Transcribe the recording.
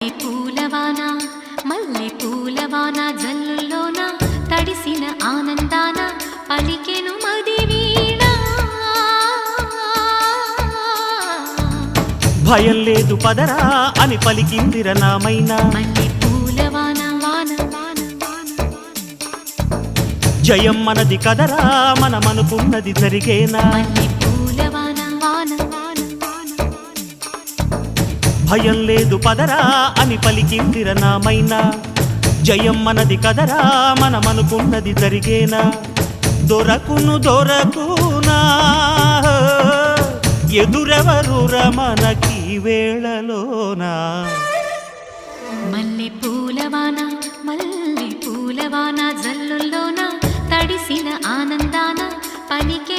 పూలవాన మల్లె పూలవాన జల్లుల్లోన తడిసిన ఆనందాన పలికెను మది వీణ భయం లేదు పదరా అని పలికిందిర నామైనా. మల్లె పూలవాన వాన వాన వాన. జయం మనది కదరా మనమనుకున్నది జరిగేనా. మల్లె భయం లేదు పదరా అని పలికిందిర నామైనా. జయం మనది కదరా మనమనుకున్నది జరిగేనా. దొరకును దొరకునా ఎదురెవరు రమనకి వేళలోనా. మల్లె పూలవాన మల్లె పూలవాన తడిసిన ఆనందాన పనికి